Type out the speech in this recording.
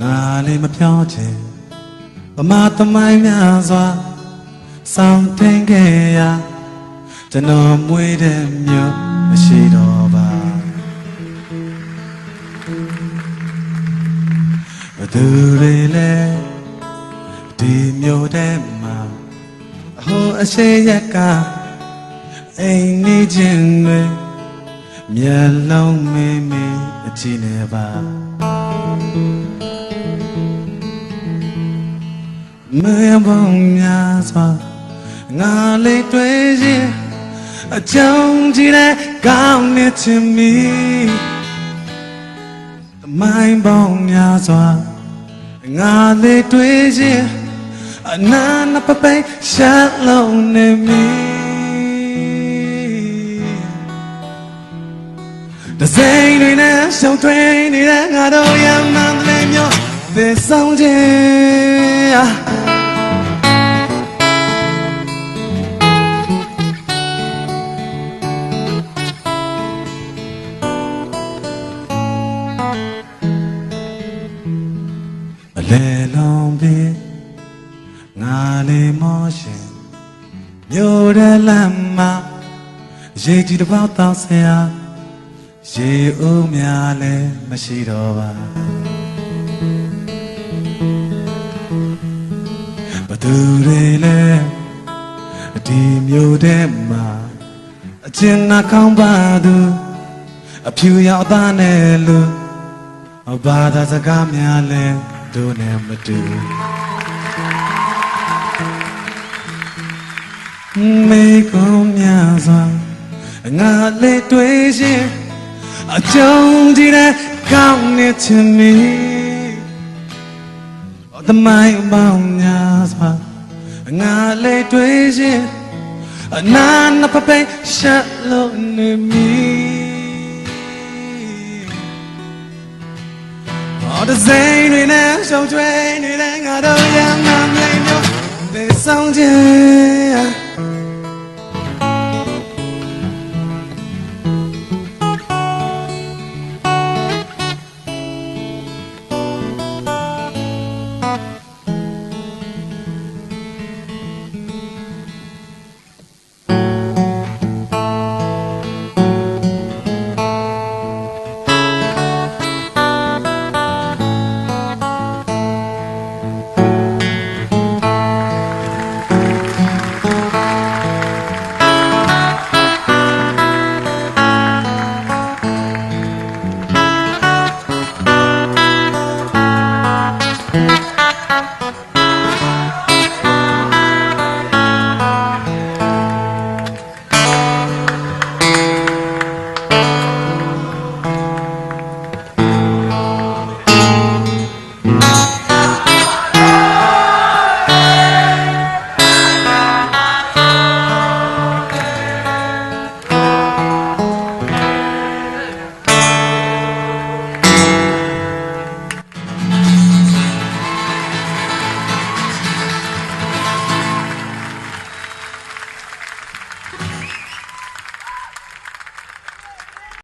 ငါလေးမပြောချင်ဗမာသမိုင်းများစွာစောင့်တင်ခဲ့ရာကျွန်တော်မွေးတဲ့မြို့မရှိတော့ပါဘယ်သူတွေလဲဒီမြို့ထဲမှာအဟိုအရှိရက်ကအိမ်နေခြင်းတွေ မျက်လုံးမေးမေးအကြည့်နေပါမေဘုံများစွာငါလေးတွေ့ရင်အကြောင်းကြီးတဲ့ကောင်းနေချင်မီတမိုင်းပေါင်းများစွာငါလေးတွေ့ရင်အနာနပပိရှာလုံးနေမီ တွေနဲ့ရှုံထွေးနေတဲ့ငါတို့ရမှန်တယ်မျိုးသေဆောင်ခြင်းအလဲလုံးပြီးငါလေးမောရှင်မြို့ရလမ်းမှာရေကြီးတစ်ပေါက်တောက်ဆရာ ရေဦးများလည်းမရှိတော့ပါဘသူတွေလဲဒီမြို့ထဲမှာအချင်းနှကောင်းပါသူအဖြူရောက်သားနဲ့လူဘာသာစကားများလဲတို့နဲ့မတူမေကုံများစွာငါလေးတွေ့ရှင် အကြုံကြည့်တဲ့ကောင်းနေချင်မီအသမိုင်းပေါင်းများစွာငါလေးတွေ့ရှင်အနာနပပိရှက်လို့နေမီ All the same တွေနဲ့ရှုံးချွေးနေတဲ့ငါတို့ရမှမလိမ့်မျိုးသေဆောင်ခြင်း